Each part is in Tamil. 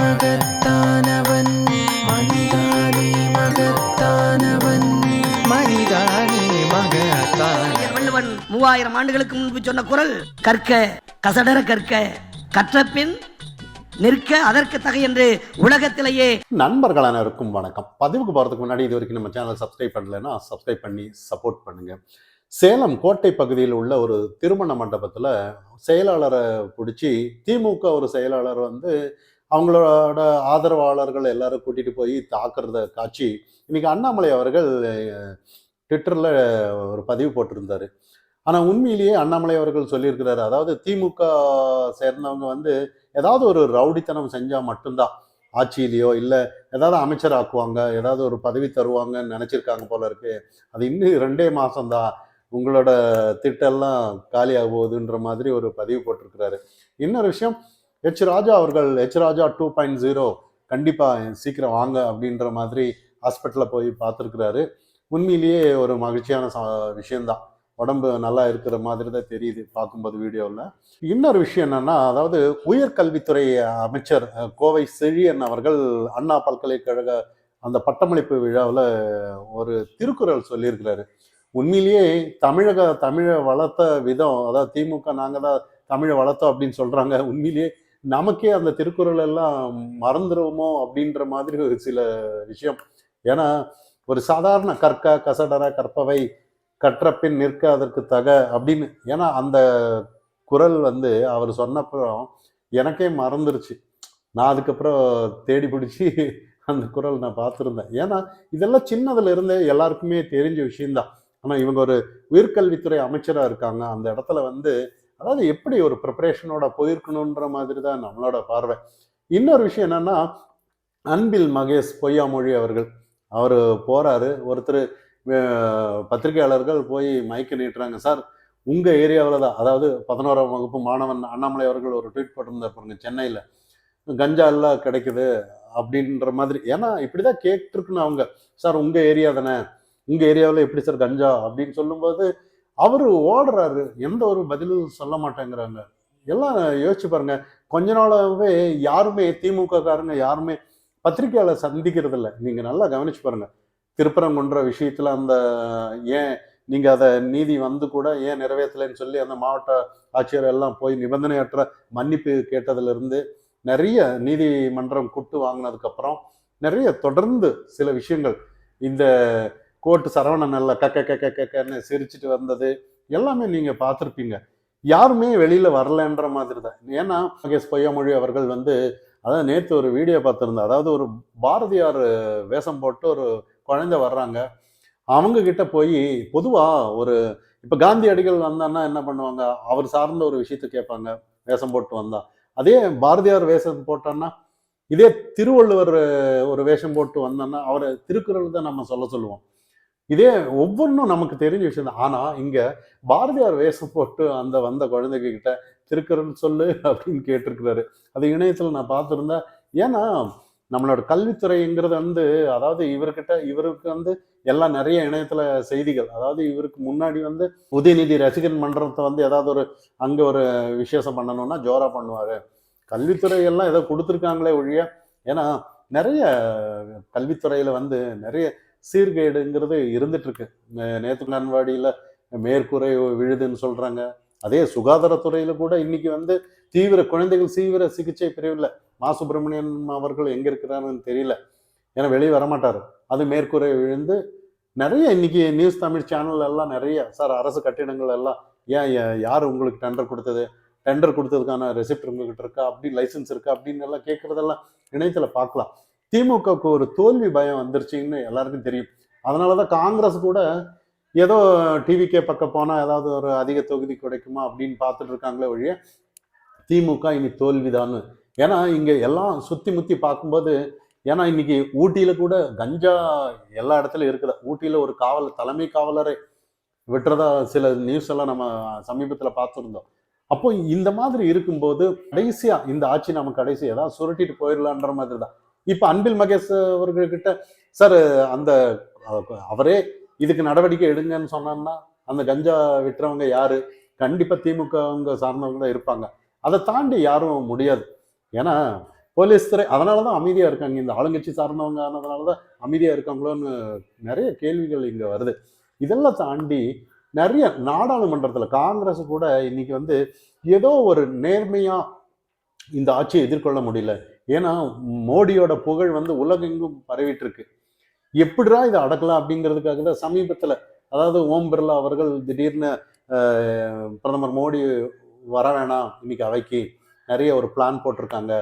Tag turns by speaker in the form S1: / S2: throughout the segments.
S1: மகத்தானவன். மனிதானே மகத்தானவன். மனிதானே மகத்தான
S2: அறிஞர் வள்ளுவன் மூவாயிரம் ஆண்டுகளுக்கு முன்பு சொன்ன குரல் கற்க கசடர கற்க கற்றபின் நிற்க அதற்கு தகை என்று உலகத்திலேயே
S3: நண்பர்கள் அனைவருக்கும் வணக்கம். பதிவுக்கு போகிறதுக்கு முன்னாடி இது வரைக்கும் நம்ம சேனல் சப்ஸ்கிரைப் பண்ணலைன்னா சப்ஸ்கிரைப் பண்ணி சப்போர்ட் பண்ணுங்க. சேலம் கோட்டை பகுதியில் உள்ள ஒரு திருமண மண்டபத்தில் செயலாளரை பிடிச்சி திமுக ஒரு செயலாளர் வந்து அவங்களோட ஆதரவாளர்கள் எல்லாரும் கூட்டிட்டு போய் தாக்குறத காட்சி இன்னைக்கு அண்ணாமலை அவர்கள் ட்விட்டரில் ஒரு பதிவு போட்டிருந்தார். ஆனால் உண்மையிலேயே அண்ணாமலை அவர்கள் சொல்லியிருக்கிறாரு அதாவது திமுக சேர்ந்தவங்க வந்து ஏதாவது ஒரு ரவுடித்தனம் செஞ்சால் மட்டும்தான் ஆட்சியிலையோ இல்லை ஏதாவது அமைச்சர் ஆக்குவாங்க ஏதாவது ஒரு பதவி தருவாங்கன்னு நினச்சிருக்காங்க போல இருக்கு. அது இன்னும் ரெண்டே மாதம்தான் உங்களோட திட்டெல்லாம் காலியாக போகுதுன்ற மாதிரி ஒரு பதிவு போட்டிருக்கிறாரு. இன்னொரு விஷயம் ஹெச் ராஜா அவர்கள் H Raja two point zero கண்டிப்பாக சீக்கிரம் வாங்க அப்படின்ற மாதிரி ஹாஸ்பிட்டலில் போய் பார்த்துருக்குறாரு. உண்மையிலேயே ஒரு மகிழ்ச்சியான ச விஷயம்தான். உடம்பு நல்லா இருக்கிற மாதிரி தான் தெரியுது பார்க்கும்போது வீடியோவில் இன்னொரு விஷயம் என்னன்னா அதாவது உயர்கல்வித்துறை அமைச்சர் கோவை செழியன் அவர்கள் அண்ணா பல்கலைக்கழக அந்த பட்டமளிப்பு விழாவில் ஒரு திருக்குறள் சொல்லியிருக்கிறாரு. உண்மையிலேயே தமிழக தமிழை வளர்த்த விதம் அதாவது திமுக நாங்கள் தான் தமிழை வளர்த்தோம் அப்படின்னு சொல்கிறாங்க உண்மையிலேயே நமக்கே அந்த திருக்குறள் எல்லாம் மறந்துடுவோமோ அப்படின்ற மாதிரி ஒரு சில விஷயம். ஏன்னா ஒரு சாதாரண கற்க கசடர கற்பவை கற்றப்பின் நிற்க அதற்கு தக அப்படின்னு ஏன்னா அந்த குரல் வந்து அவர் சொன்னப்புறம் எனக்கே மறந்துருச்சு. நான் அதுக்கப்புறம் தேடி பிடிச்சி அந்த குரல் நான் பார்த்துருந்தேன். ஏன்னா இதெல்லாம் சின்னதுல இருந்தே எல்லாருக்குமே தெரிஞ்ச விஷயம்தான். ஆனால் இவங்க ஒரு உயர்கல்வித்துறை அமைச்சராக இருக்காங்க. அந்த இடத்துல வந்து அதாவது எப்படி ஒரு ப்ரிப்பரேஷனோட போயிருக்கணுன்ற மாதிரி தான் நம்மளோட பார்வை. இன்னொரு விஷயம் என்னன்னா அன்பில் மகேஷ் பொய்யாமொழி அவர்கள். அவர் போறாரு. ஒருத்தர் பத்திரிகையாளர்கள் போய் மயக்க நீட்டுறாங்க. சார் உங்க ஏரியாவில் தான் அதாவது பதினோராம் வகுப்பு மாணவன் அண்ணாமலை அவர்கள் ஒரு ட்வீட் போட்டிருந்தார் பாருங்க சென்னையில். கஞ்சா எல்லாம் கிடைக்குது அப்படின்ற மாதிரி. ஏன்னா இப்படிதான் கேட்டுருக்குன்னு அவங்க. சார் உங்க ஏரியா தானே? உங்க ஏரியாவில் எப்படி சார் கஞ்சா? அப்படின்னு சொல்லும்போது அவர் ஓடுறாரு. எந்த ஒரு பதிலும் சொல்ல மாட்டேங்கிறாங்க. எல்லாம் யோசிச்சு பாருங்க. கொஞ்ச நாளாகவே யாருமே திமுக காரங்க யாருமே பத்திரிகையாளர் சந்திக்கிறது இல்லை நீங்க நல்லா கவனிச்சு பாருங்க. திருப்பரங்குன்ற விஷயத்துல அந்த ஏன் நீங்க அதை நீதி வந்து கூட ஏன் நிறைவேற்றலைன்னு சொல்லி அந்த மாவட்ட ஆட்சியர் எல்லாம் போய் நிபந்தனையற்ற மன்னிப்பு கேட்டதுல இருந்து நிறைய நீதிமன்றம் கூட்டு வாங்கினதுக்கு அப்புறம் நிறைய தொடர்ந்து சில விஷயங்கள். இந்த கோர்ட்டு சரவணன் நல்ல கக்க கக்க கக்கன்னு சிரிச்சிட்டு வந்தது. எல்லாமே நீங்கள் பார்த்துருப்பீங்க. யாருமே வெளியில் வரலன்ற மாதிரி தான். ஏன்னா மகேஷ் பொய்யாமொழி அவர்கள் வந்து அதான் நேற்று ஒரு வீடியோ பார்த்துருந்தேன் அதாவது ஒரு பாரதியார் வேஷம் போட்டு ஒரு குழந்தை வர்றாங்க. அவங்க கிட்ட போய் பொதுவாக ஒரு இப்போ காந்தி அடிகள் வந்தான்னா என்ன பண்ணுவாங்க? அவர் சார்ந்த ஒரு விஷயத்த கேட்பாங்க. வேஷம் போட்டு வந்தா. அதே பாரதியார் வேஷம் போட்டான்னா இதே திருவள்ளுவர் ஒரு வேஷம் போட்டு வந்தான்னா அவரை திருக்குறள் தான் நம்ம சொல்ல சொல்லுவோம். இதே ஒவ்வொன்றும் நமக்கு தெரிஞ்ச விஷயம் தான் ஆனால் இங்கே பாரதியார் வேஷம் போட்டு அந்த வந்த குழந்தைங்க கிட்ட திருக்குறள் சொல்லு அப்படின்னு கேட்டிருக்கிறாரு. அது இணையத்தில் நான் பார்த்துருந்தேன் ஏன்னா நம்மளோட கல்வித்துறைங்கிறது வந்து அதாவது இவர்கிட்ட இவருக்கு வந்து எல்லாம் நிறைய இணையத்துல செய்திகள். அதாவது இவருக்கு முன்னாடி வந்து உதயநிதி ரசிகன் மன்றத்தை வந்து ஏதாவது ஒரு அங்கே ஒரு விசேஷம் பண்ணணும்னா ஜோரா பண்ணுவார். கல்வித்துறை எல்லாம் ஏதோ கொடுத்துருக்காங்களே ஒழிய ஏன்னா நிறைய கல்வித்துறையில் வந்து நிறைய சீர்கேடுங்கிறது இருந்துட்டுருக்கு. இருக்கு நேத்து மேற்கூரை விழுதுன்னு சொல்கிறாங்க அதே சுகாதாரத்துறையில் கூட இன்னைக்கு வந்து தீவிர குழந்தைகள் தீவிர சிகிச்சை பிரிவில் மா சுப்பிரமணியன் அவர்கள் எங்கே இருக்கிறாருன்னு தெரியல. ஏன்னா வெளியே வரமாட்டார். அது மேற்கூரை விழுந்து நிறைய இன்னைக்கு நியூஸ் தமிழ் சேனல் எல்லாம் நிறைய சார் அரசு கட்டிடங்கள் எல்லாம் ஏன் யார் உங்களுக்கு டெண்டர் கொடுத்தது? டெண்டர் கொடுத்ததுக்கான ரெசிப்ட் உங்ககிட்ட இருக்கா? அப்படி லைசன்ஸ் இருக்கா? அப்படின்னு எல்லாம் கேட்குறதெல்லாம் இணையத்தில் பார்க்கலாம். திமுகவுக்கு ஒரு தோல்வி பயம் வந்துருச்சுன்னு எல்லாருக்கும் தெரியும். அதனாலதான் காங்கிரஸ் கூட ஏதோ டிவிக்கே பக்கம் போனால் ஏதாவது ஒரு அதிக தொகுதி கிடைக்குமா அப்படின்னு பார்த்துட்டு இருக்காங்களே ஒழிய திமுக இனி தோல்விதான்னு. ஏன்னா இங்கே எல்லாம் சுற்றி முத்தி பார்க்கும்போது ஏன்னா இன்னைக்கு ஊட்டியில் கூட கஞ்சா எல்லா இடத்துலையும் இருக்குது. ஊட்டியில் ஒரு காவல் தலைமை காவலரை விட்டுறதா சில நியூஸ் எல்லாம் நம்ம சமீபத்தில் பார்த்துருந்தோம். அப்போ இந்த மாதிரி இருக்கும்போது கடைசியாக இந்த ஆட்சி நம்ம கடைசி ஏதாவது சுருட்டிட்டு போயிடலான்ற மாதிரி தான் இப்ப அன்பில் மகேஷ் அவர்கள்கிட்ட சார் அந்த அவரே இதுக்கு நடவடிக்கை எடுங்கன்னு சொன்னான்னா அந்த கஞ்சா விட்டுறவங்க யாரு? கண்டிப்பா திமுகவங்க சார்ந்தவங்க தான் இருப்பாங்க. அதை தாண்டி யாரும் முடியாது. ஏன்னா போலீஸ் துறை அதனால தான் அமைதியாக இருக்காங்க. இந்த ஆளுங்கட்சி சார்ந்தவங்க ஆனதுனால தான் அமைதியாக இருக்காங்களோன்னு நிறைய கேள்விகள் இங்கே வருது. இதெல்லாம் தாண்டி நிறைய நாடாளுமன்றத்தில் காங்கிரஸ் கூட இன்னைக்கு வந்து ஏதோ ஒரு நேர்மையாக இந்த ஆட்சியை எதிர்கொள்ள முடியல. ஏன்னா மோடியோட புகழ் வந்து உலகெங்கும் பரவிட்டு இருக்கு எப்படிடா இதை அடக்கலாம் அப்படிங்கிறதுக்காக தான் சமீபத்தில் அதாவது ஓம் பிர்லா அவர்கள் திடீர்னு பிரதமர் மோடி வர வேணாம் இன்னைக்கு அவைக்கு. நிறைய ஒரு பிளான் போட்டிருக்காங்க.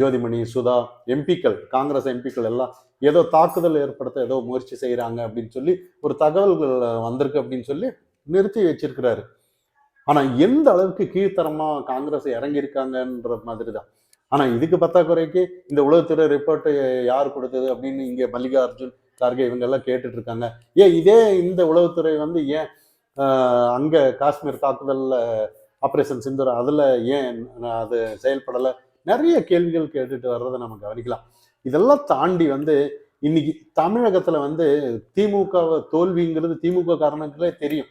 S3: ஜோதிமணி சுதா எம்பிக்கள் காங்கிரஸ் எம்பிக்கள் எல்லாம் ஏதோ தாக்குதல் ஏற்படுத்த ஏதோ முயற்சி செய்கிறாங்க அப்படின்னு சொல்லி ஒரு தகவல்கள் வந்திருக்கு அப்படின்னு சொல்லி நிறுத்தி வச்சிருக்கிறாரு. ஆனால் எந்த அளவுக்கு கீழ்த்தரமாக காங்கிரஸ் இறங்கியிருக்காங்கன்ற மாதிரி தான் ஆனா இதுக்கு பத்தாக்குறைக்கு இந்த உலகத்துறை ரிப்போர்ட்டை யார் கொடுத்தது அப்படின்னு இங்கே மல்லிகார்ஜுன் கார்கே இவங்க எல்லாம் கேட்டுட்டு இருக்காங்க. ஏன் இதே இந்த உளவுத்துறை வந்து ஏன் அங்கே காஷ்மீர் தாக்குதலில் ஆப்ரேஷன் சிந்துர அதில் ஏன் அது செயல்படலை? நிறைய கேள்விகள் கேட்டுட்டு வர்றதை நம்ம கவனிக்கலாம். இதெல்லாம் தாண்டி வந்து இன்னைக்கு தமிழகத்தில் வந்து திமுக தோல்விங்கிறது திமுக காரணங்களே தெரியும்.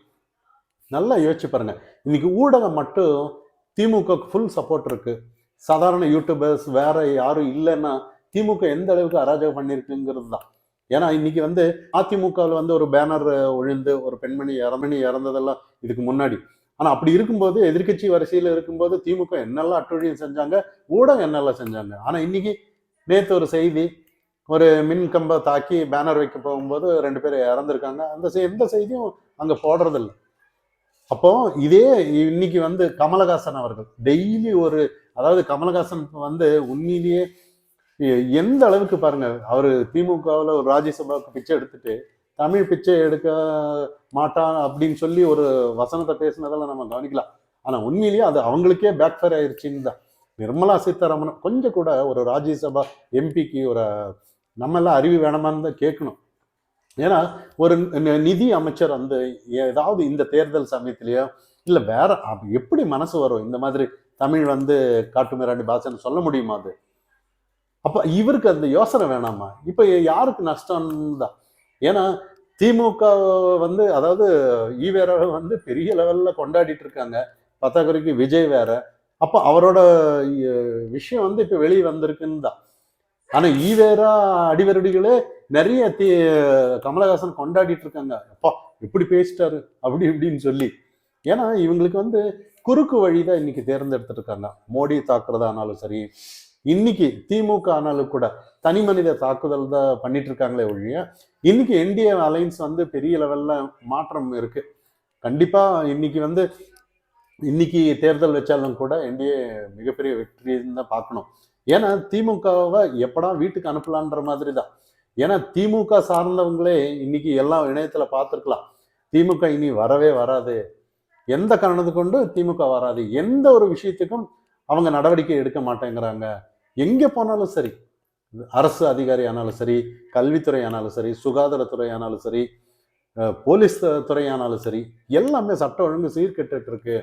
S3: நல்லா யோசிச்சு பாருங்க. இன்னைக்கு ஊடகம் மட்டும் திமுக ஃபுல் சப்போர்ட் இருக்குது சாதாரண யூடியூபர்ஸ் வேற யாரும் இல்லைன்னா திமுக எந்த அளவுக்கு அராஜகம் பண்ணியிருக்குங்கிறது தான். ஏன்னா இன்னைக்கு வந்து அதிமுகவில் வந்து ஒரு பேனர் ஒழிந்து ஒரு பெண்மணி இறமணி இறந்ததெல்லாம் இதுக்கு முன்னாடி. ஆனால் அப்படி இருக்கும்போது எதிர்க்கட்சி வரிசையில் இருக்கும்போது திமுக என்னெல்லாம் அட்டுழியம் செஞ்சாங்க ஊடகம் என்னெல்லாம் செஞ்சாங்க. ஆனால் இன்னைக்கு நேற்று ஒரு செய்தி ஒரு மின் கம்பை தாக்கி பேனர் வைக்க போகும்போது ரெண்டு பேர் இறந்துருக்காங்க. அந்த எந்த செய்தியும் அங்கே போடுறதில்ல. அப்போ இதே இன்னைக்கு வந்து கமலஹாசன் அவர்கள் டெய்லி ஒரு அதாவது கமலஹாசன் வந்து உண்மையிலேயே எந்த அளவுக்கு பாருங்க அவர் திமுகவில் ஒரு ராஜ்யசபாவுக்கு பிச்சை எடுத்துட்டு தமிழ் பிச்சை எடுக்க மாட்டான் அப்படின்னு சொல்லி ஒரு வசனத்தை பேசினதெல்லாம் நம்ம கவனிக்கலாம். ஆனால் உண்மையிலேயே அது அவங்களுக்கே பேக் ஃபயர் தான். நிர்மலா சீதாராமன் கொஞ்சம் கூட ஒரு ராஜ்யசபா எம்பிக்கு ஒரு நம்ம எல்லாம் அறிவு வேணாமான்னு தான் கேட்கணும். ஏன்னா ஒரு நி- நிதி அமைச்சர் வந்து ஏதாவது இந்த தேர்தல் சமயத்திலேயோ இல்லை வேற எப்படி மனசு வரும் இந்த மாதிரி தமிழ் வந்து காட்டு மிராண்டி பாஷைன்னு சொல்ல முடியுமா அது? அப்போ இவருக்கு அந்த யோசனை வேணாமா? இப்போ யாருக்கு நஷ்டம் தான்? ஏன்னா திமுக வந்து அதாவது ஈவேராவை வந்து பெரிய லெவலில் கொண்டாடிட்டு இருக்காங்க. பத்தாக்குறைக்கு விஜய் வேற. அப்போ அவரோட விஷயம் வந்து இப்போ வெளியே வந்திருக்குன்னு தான். ஆனால் ஈவேரா அடிவருடிகளே நிறைய தி கமலஹாசன் கொண்டாடிட்டு இருக்காங்க. அப்பா இப்படி பேசிட்டாரு அப்படி இப்படின்னு சொல்லி. ஏன்னா இவங்களுக்கு வந்து குறுக்கு வழிதான் இன்னைக்கு தேர்ந்தெடுத்துட்டு மோடி தாக்குறதானாலும் சரி இன்னைக்கு திமுக ஆனாலும் கூட தனி மனித தாக்குதல் தான் பண்ணிட்டு இருக்காங்களே ஒழிய இன்னைக்கு என்டிஏ அலைன்ஸ் வந்து பெரிய லெவல்ல மாற்றம் இருக்கு. கண்டிப்பா இன்னைக்கு வந்து இன்னைக்கு தேர்தல் வச்சாலும் கூட என்டிஏ மிகப்பெரிய வெற்றின்னு தான் பார்க்கணும். ஏன்னா திமுகவை எப்படா வீட்டுக்கு அனுப்பலான்ற மாதிரி தான். ஏன்னா திமுக சார்ந்தவங்களே இன்னைக்கு எல்லாம் இணையத்துல பார்த்துருக்கலாம். திமுக இனி வரவே வராது. எந்த காரணத்து கொண்டு திமுக வராது? எந்த ஒரு விஷயத்துக்கும் அவங்க நடவடிக்கை எடுக்க மாட்டேங்கிறாங்க. எங்கே போனாலும் சரி. அரசு அதிகாரி ஆனாலும் சரி கல்வித்துறை ஆனாலும் சரி சுகாதாரத்துறை ஆனாலும் சரி போலீஸ் துறை ஆனாலும் சரி எல்லாமே சட்ட ஒழுங்கு சீர்கெட்டு இருக்கு.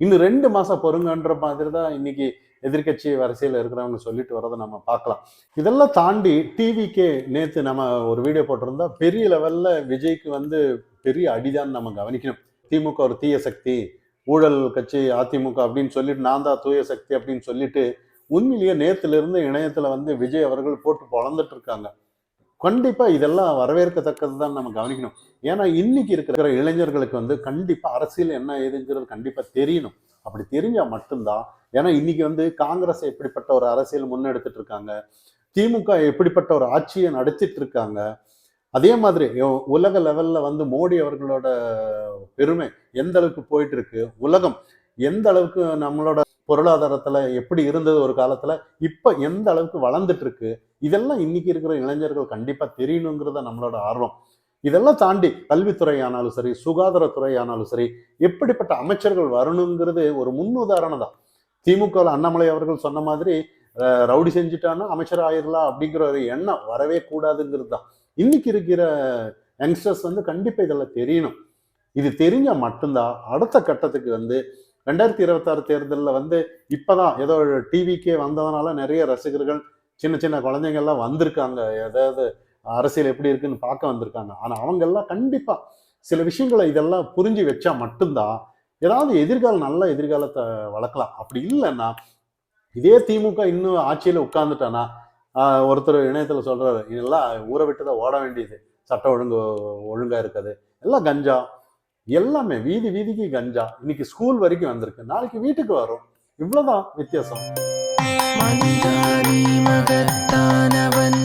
S3: இன்னும் ரெண்டு மாசம் பொறுங்கன்ற மாதிரி தான் இன்னைக்கு எதிர்க்கட்சி வரிசையில் இருக்கிறவங்க சொல்லிட்டு வரதை நம்ம பார்க்கலாம். இதெல்லாம் தாண்டி டிவிக்கே நேற்று நம்ம ஒரு வீடியோ போட்டிருந்தா பெரிய லெவல்ல விஜய்க்கு வந்து பெரிய அடிதான் நம்ம கவனிக்கணும். திமுக ஒரு தீய சக்தி ஊழல் கட்சி அதிமுக அப்படின்னு சொல்லிட்டு நான் தான் தூய சக்தி அப்படின்னு சொல்லிட்டு உண்மையிலேயே நேத்துல இணையத்தில் வந்து விஜய் அவர்கள் போட்டு பொழந்துட்டு இருக்காங்க. கண்டிப்பாக இதெல்லாம் வரவேற்கத்தக்கது தான் நம்ம கவனிக்கணும். ஏன்னா இன்னைக்கு இருக்கிற இளைஞர்களுக்கு வந்து கண்டிப்பாக அரசியல் என்ன ஏதுங்கிறது கண்டிப்பாக தெரியணும். அப்படி தெரிஞ்சால் மட்டும்தான். ஏன்னா இன்னைக்கு வந்து காங்கிரஸ் எப்படிப்பட்ட ஒரு அரசியல் முன்னெடுத்துட்டு இருக்காங்க. திமுக எப்படிப்பட்ட ஒரு ஆட்சியை நடத்திட்டு இருக்காங்க. அதே மாதிரி உலக லெவல்ல வந்து மோடி அவர்களோட பெருமை எந்த அளவுக்கு போயிட்டு இருக்கு உலகம் எந்த அளவுக்கு நம்மளோட பொருளாதாரத்துல எப்படி இருந்தது ஒரு காலத்துல? இப்ப எந்த அளவுக்கு வளர்ந்துட்டு இருக்கு இதெல்லாம் இன்னைக்கு இருக்கிற இளைஞர்கள் கண்டிப்பா தெரியணுங்கிறத நம்மளோட ஆர்வம். இதெல்லாம் தாண்டி கல்வித்துறை ஆனாலும் சரி சுகாதாரத்துறை ஆனாலும் சரி எப்படிப்பட்ட அமைச்சர்கள் வரணுங்கிறது ஒரு முன்னுதாரணம் தான். திமுகவில் அண்ணாமலை அவர்கள் சொன்ன மாதிரி ரவுடி செஞ்சுட்டான்னா அமைச்சர் ஆயிடலாம் அப்படிங்கிற ஒரு எண்ணம் வரவே கூடாதுங்கிறது தான். இன்னைக்கு இருக்கிற யங்ஸ்டர்ஸ் வந்து கண்டிப்பாக இதெல்லாம் தெரியணும். இது தெரிஞ்சால் மட்டும்தான் அடுத்த கட்டத்துக்கு வந்து ரெண்டாயிரத்தி இருபத்தாறு தேர்தலில் வந்து இப்போதான் ஏதோ டிவிக்கே வந்ததுனால நிறைய ரசிகர்கள் சின்ன சின்ன குழந்தைங்கள்லாம் வந்திருக்காங்க. ஏதாவது அரசியல் எப்படி இருக்குன்னு பார்க்க வந்திருக்காங்க. ஆனால் அவங்கெல்லாம் கண்டிப்பாக சில விஷயங்களை இதெல்லாம் புரிஞ்சு வச்சா மட்டும்தான் ஏதாவது எதிர்காலம் நல்ல எதிர்காலத்தை வளர்க்கலாம். அப்படி இல்லைன்னா இதே திமுக இன்னும் ஆட்சியில் உட்காந்துட்டானா ஒருத்தர் இணையத்துல சொல்றாரு இதெல்லாம் ஊரை விட்டு தான் ஓட வேண்டியது. சட்டம் ஒழுங்கு ஒழுங்கா இருக்காது. எல்லாம் கஞ்சா. எல்லாமே வீதி வீதிக்கு கஞ்சா. இன்னைக்கு ஸ்கூல் வரைக்கும் வந்திருக்கு. நாளைக்கு வீட்டுக்கு வரும். இவ்வளவுதான் வித்தியாசம்.
S1: மகத்தானவன்